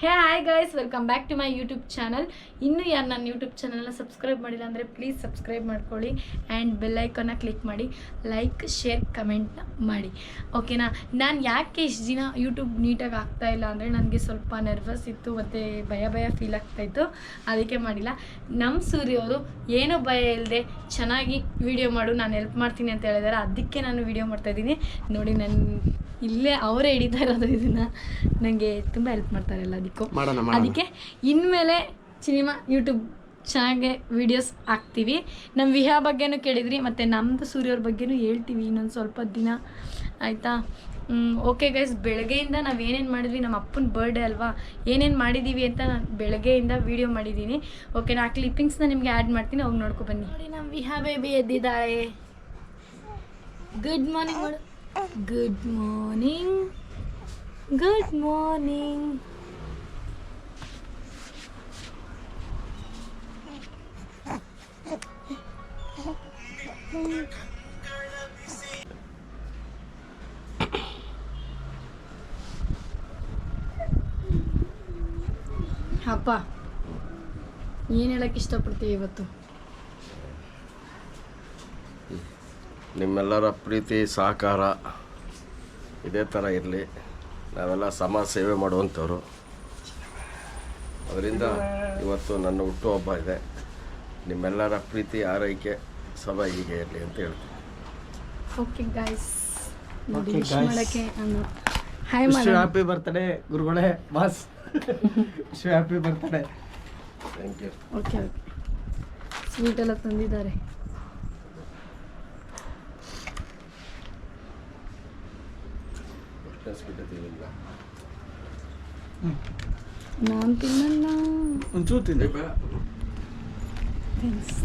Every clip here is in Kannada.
Hey hi guys welcome back to my YouTube channel ಇನ್ನೂ ಯಾರು ನನ್ನ ಯೂಟ್ಯೂಬ್ ಚಾನಲ್ನ ಸಬ್ಸ್ಕ್ರೈಬ್ ಮಾಡಿಲ್ಲ ಅಂದರೆ ಪ್ಲೀಸ್ ಸಬ್ಸ್ಕ್ರೈಬ್ ಮಾಡ್ಕೊಳ್ಳಿ ಆ್ಯಂಡ್ ಬೆಲ್ಲೈಕನ್ನ ಕ್ಲಿಕ್ ಮಾಡಿ. ಲೈಕ್ ಶೇರ್ ಕಮೆಂಟ್ನ ಮಾಡಿ. ಓಕೆನಾ ನಾನು ಯಾಕೆ ಇಷ್ಟು ದಿನ ಯೂಟ್ಯೂಬ್ ನೀಟಾಗಿ ಆಗ್ತಾ ಇಲ್ಲ ಅಂದರೆ ನನಗೆ ಸ್ವಲ್ಪ ನರ್ವಸ್ ಇತ್ತು ಮತ್ತು ಭಯ ಭಯ ಫೀಲ್ ಆಗ್ತಾಯಿತ್ತು ಅದಕ್ಕೆ ಮಾಡಿಲ್ಲ. ನಮ್ಮ ಸೂರ್ಯವರು ಏನೂ ಭಯ ಇಲ್ಲದೆ ಚೆನ್ನಾಗಿ ವೀಡಿಯೋ ಮಾಡು, ನಾನು ಹೆಲ್ಪ್ ಮಾಡ್ತೀನಿ ಅಂತ ಹೇಳಿದಾರೆ. ಅದಕ್ಕೆ ನಾನು ವೀಡಿಯೋ ಮಾಡ್ತಾಯಿದ್ದೀನಿ ನೋಡಿ ನನ್ನ ಇಲ್ಲೇ ಅವರೇ ಹಿಡಿತಾ ಇರೋದು ಇದನ್ನ. ನನಗೆ ತುಂಬಾ ಹೆಲ್ಪ್ ಮಾಡ್ತಾರೆ ಎಲ್ಲದಕ್ಕೂ ಮಾಡೋಣ ಅದಕ್ಕೆ ಇನ್ಮೇಲೆ ಸಿನಿಮಾ ಯೂಟ್ಯೂಬ್ ಚೆನ್ನಾಗೆ ವಿಡಿಯೋಸ್ ಹಾಕ್ತೀವಿ. ನಮ್ಮ ವಿಹಾ ಬಗ್ಗೆನೂ ಕೇಳಿದ್ರಿ ಮತ್ತು ನಮ್ಮದು ಸೂರ್ಯವ್ರ ಬಗ್ಗೆನೂ ಹೇಳ್ತೀವಿ ಇನ್ನೊಂದು ಸ್ವಲ್ಪ ದಿನ. ಆಯಿತಾ? ಓಕೆ ಗೈಸ್ ಬೆಳಗ್ಗೆಯಿಂದ ನಾವು ಏನೇನು ಮಾಡಿದ್ವಿ? ನಮ್ಮ ಅಪ್ಪನ ಬರ್ಡೇ ಅಲ್ವಾ? ಏನೇನು ಮಾಡಿದ್ದೀವಿ ಅಂತ ನಾನು ಬೆಳಗ್ಗೆಯಿಂದ ವೀಡಿಯೋ ಮಾಡಿದ್ದೀನಿ ಓಕೆ ನಾ ಕ್ಲಿಪ್ಪಿಂಗ್ಸ್ನ ನಿಮಗೆ ಆ್ಯಡ್ ಮಾಡ್ತೀನಿ ಹೋಗಿ ನೋಡ್ಕೊ ಬನ್ನಿ. ನೋಡಿ ನಮ್ಮ ವಿಹಾ ಬೇಬಿ ಎದ್ದಿದ್ದಾಳೆ. ಗುಡ್ ಮಾರ್ನಿಂಗ್ ಮಾಡು. ಗುಡ್ ಮಾರ್ನಿಂಗ್ ಗುಡ್ ಮಾರ್ನಿಂಗ್ ಅಪ್ಪ ಏನು ಹೇಳಕ್ಕೆ ಇಷ್ಟಪಡ್ತೀವಿ ಇವತ್ತು? ನಿಮ್ಮೆಲ್ಲರ ಪ್ರೀತಿ ಸಹಕಾರ ಇದೇ ಥರ ಇರಲಿ. ನಾವೆಲ್ಲ ಸಮಾಜ ಸೇವೆ ಮಾಡುವಂಥವ್ರು. ಅದರಿಂದ ಇವತ್ತು ನನ್ನ ಹುಟ್ಟುಹಬ್ಬ ಇದೆ. ನಿಮ್ಮೆಲ್ಲರ ಪ್ರೀತಿ ಆರೈಕೆ ಸದಾ ಹೀಗೆ ಇರಲಿ ಅಂತ ಹೇಳ್ತೀನಿ. ಓಕೆ ಗಾಯ್ಸ್ ನೋಡಿ wish. ಮಾಡಕ್ಕೆ ನಾನು ಹಾಯ್ ವಿಶ್ ಹ್ಯಾಪಿ ಬರ್ತಡೇ ಗುರುಗಳೇ boss wish happy birthday thank you okay okay sweet ಎಲ್ಲ ತಂದಿದ್ದಾರೆ. ನಾನು ತಿನ್ನಲ್ಲ. ಒಂಚೂರು ತಿನ್ನಿ. ಥ್ಯಾಂಕ್ಸ್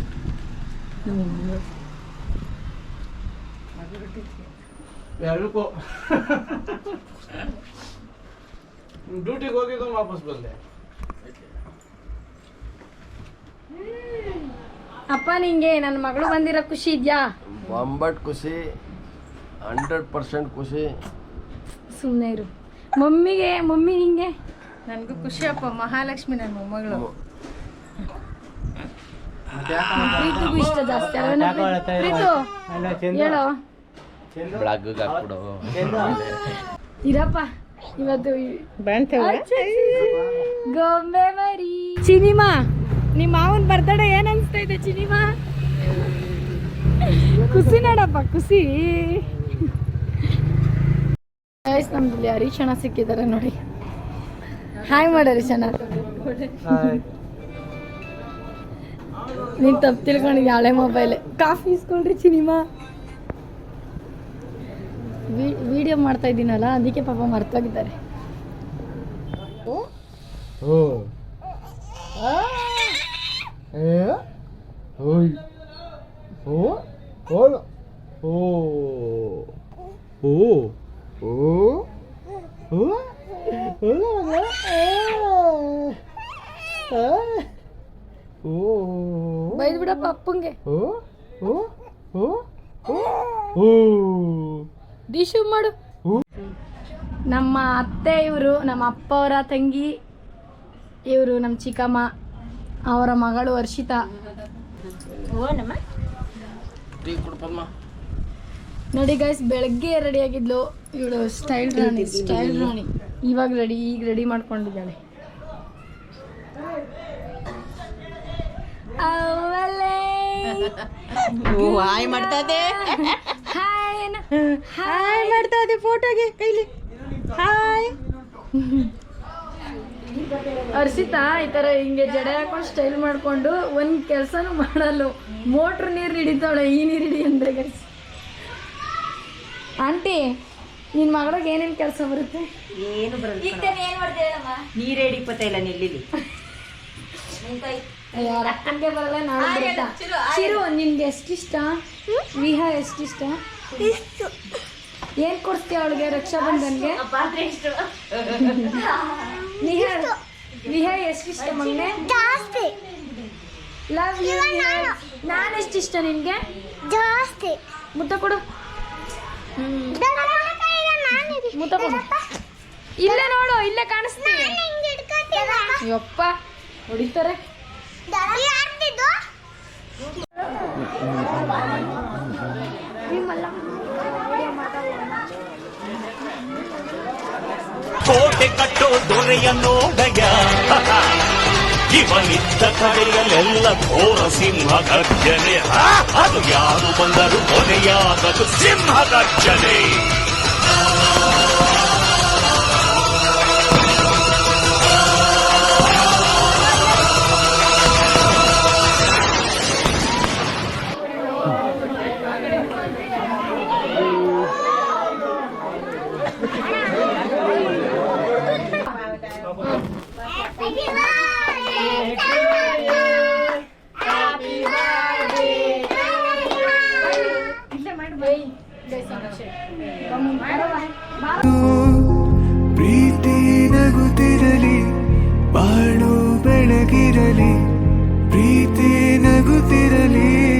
ಎರಡಕ್ಕೂ ಡ್ಯೂಟಿಗೆ ಹೋಗಿದ್ದು ವಾಪಸ್ ಬಂದೆ. ಅಪ್ಪ ನಿಂಗೆ ನನ್ನ ಮಗಳು ಬಂದಿರೋ ಖುಷಿ ಇದೆಯಾ? ಒಂಬಟ್ ಖುಷಿ ಹಂಡ್ರೆಡ್ ಪರ್ಸೆಂಟ್ ಖುಷಿ. ಸುಮ್ಮನೆ ಇರು. ಮಮ್ಮಿಗೆ ಮಮ್ಮಿ ನಿಂಗೆ? ನನಗೂ ಖುಷಿ ಅಪ್ಪ ಮಹಾಲಕ್ಷ್ಮಿ ನನ್ನ ಮೊಮ್ಮಗಳು. ಪ್ರೀತಿಗೂ ಇಷ್ಟ ಜಾಸ್ತಿ. ಅಲ್ವೇನೋ ಪ್ರೀತು ಹೇಳೋ. ಇರಪ್ಪ ಇವತ್ತು ಗೊಂಬೆ ಮರಿ. ಸಿನಿಮಾ ನಿಮ್ಮ ಮಾವನ್ ಬರ್ತಡೆ ಏನ್ ಅನ್ಸ್ತಾ ಇದೆ ಸಿನಿಮಾ ಖುಷಿ ನೋಡಪ್ಪ ಖುಷಿ. ಗೈಸ್ ನಮ್ದು ಹರೀಶಣ್ಣ ಸಿಕ್ಕಿದ್ದಾರೆ ನೋಡಿ. ಹಾಯ್ ಮಾಡಿ ಹರೀಶಣ್ಣ ನೀನ್ ತಪ್ಪು ತಿಳ್ಕೊಂಡಿದ್ದೆ ಹಳೆ ಮೊಬೈಲ್ ಕಾಫಿ ಇಸ್ಕೊಂಡ್ರಿ ಸಿನಿಮಾ ವಿಡಿಯೋ ಮಾಡ್ತಾ ಇದ್ದೀನಲ್ಲ ಅದಕ್ಕೆ ಪಾಪ ಮರ್ತೋಗಿದ್ದಾರೆ. ಓ. ಓ. ಓ. ಓ ಓ ಓಲ ಓ ಬೈದ್ ಬಿಡಪ್ಪ ಅಪ್ಪಂಗೆ. ಓ ಓ ಓ ಓ ಡಿಶು ಮಾಡು. ನಮ್ಮ ಅತ್ತೆ ಇವರು ನಮ್ಮ ಅಪ್ಪ ಅವರ ತಂಗಿ ಇವರು ನಮ್ಮ ಚಿಕ್ಕಮ್ಮ ಅವರ ಮಗಳು ವರ್ಷಿತಾ ನಡಿ ಗೈಸ್ ಬೆಳಗ್ಗೆ ರೆಡಿ ಆಗಿದ್ಲು. ಇವಳು ಸ್ಟೈಲ್ ರಾಣಿ ಸ್ಟೈಲ್ ರಾಣಿ. ಇವಾಗ ರೆಡಿ ಈಗ ರೆಡಿ ಮಾಡ್ಕೊಂಡಿದ್ದಾಳೆ. ಹಾಯ್ ಮಾಡ್ತಾ ಇದೆ ಹಾಯ್? ಹಾಯ್ ಮಾಡ್ತಾ ಇದೆ ಫೋಟೋಗೆ ಕೈಲಿ. ಹಾಯ್. ಅರ್ಸಿತಾ ಈ ತರ ಹಿಂಗೆ ಜಡೆ ಹಾಕೊಂಡು ಸ್ಟೈಲ್ ಮಾಡ್ಕೊಂಡು ಒಂದು ಕೆಲಸನೂ ಮಾಡಲ್ಲ. ಮೋಟ್ರ್ ನೀರು ಹಿಡಿತಾಳೆ ಈ ನೀರು ಹಿಡಿ ಅಂದ್ರೆ ಗೈಸ್ ಆಂಟಿ ನಿನ್ನ ಮಗಳಿಗೆ ಏನೇನು ಕೆಲಸ ಬರುತ್ತೆ? ಏನು ಬರಲ್ಲ ನೀರೇ ಹಿಡಿಪತ್ತ ಇಲ್ಲ ನಿಲ್ಲಿಲಿ. ಯಾರ ಅಕ್ಕಂಗೆ ಬರಲ್ಲ ನಾನು ಬರುತ್ತಾ ಚಿರು ನಿನ್ಗೆ ಎಷ್ಟಿಷ್ಟ? ವಿಹ ಎಷ್ಟಿಷ್ಟ? ಏನ್ ಕೊಡ್ತೀಯ ಅವಳಿಗೆ ರಕ್ಷಾ ಬಂಧನ್ಗೆ ವಿಹ ವಿಹಾ ಎಷ್ಟಿಷ್ಟ ಮೊನ್ನೆ ಜಾಸ್ತಿ. ಲವ್ ಯು ನಾನು. ಎಷ್ಟಿಷ್ಟ ನಿನ್ಗೆ? ಜಾಸ್ತಿ. ಮುದ್ದ ಕೊಡು. ಮುದ್ದ ಮುತ್ತ ಕೊಡು ಇಲ್ಲೇ ನೋಡು ಇಲ್ಲೇ ಕಾಣಿಸ್ತೀನಿ ಯಪ್ಪ ಹೊಡಿತಾರೆ. ಕೋಟೆ ಕಟ್ಟೋ ದೊರೆಯ ನೋಡಯ ಇವನಿದ್ದ ಕಡೆಯಲ್ಲೆಲ್ಲ ಘೋರ ಸಿಂಹ ಗರ್ಜನೆ. ಅದು ಯಾರು ಬಂದರು ಕೊನೆಯಾಗದು ಸಿಂಹ ಗರ್ಜನೆ. ಪ್ರೀತಿ ನಗುತ್ತಿರಲಿ ಬಾಳು ಬೆಳಗಿರಲಿ ಪ್ರೀತಿ ನಗುತ್ತಿರಲಿ.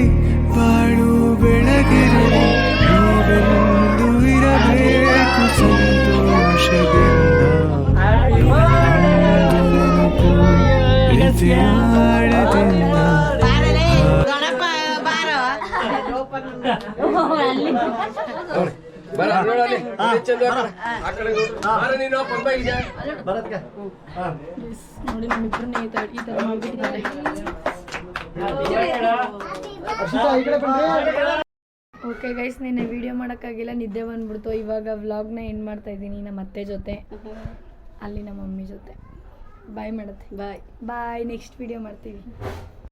ಬರ ನೋಡಲಿ ಚಂದ ಆ ಕಡೆ ನೋಡು. ಬಾರ ನೀನು ಪಂಪ ಇಲ್ಲಿಗೆ. ಬರತ್ಕ ಹಾಂ ನೋಡಿ ನಮ್ಮಿಬ್ಬರನ್ನ ಈ ಥರ ಈ ಥರ ಮಾಡ್ಬಿಟ್ಟಿದ್ದಾರೆ ಹರ್ಷಿತಾ ಈ ಕಡೆ ಬನ್ನಿ ಓಕೆ ಗೈಸ್ ನಿನ್ನೆ ವಿಡಿಯೋ ಮಾಡೋಕ್ಕಾಗಿಲ್ಲ. ನಿದ್ದೆ ಬಂದ್ಬಿಡ್ತು. ಇವಾಗ ವ್ಲಾಗ್ನ ಏನು ಮಾಡ್ತಾ ಇದ್ದೀನಿ ನಮ್ಮ ಅತ್ತೆ ಜೊತೆ. ಅಲ್ಲಿ ನಮ್ಮ ಮಮ್ಮಿ ಜೊತೆ. ಬಾಯ್ ಮಾಡುತ್ತೆ ಬಾಯ್ ಬಾಯ್ ನೆಕ್ಸ್ಟ್ ವಿಡಿಯೋ ಮಾಡ್ತೀವಿ.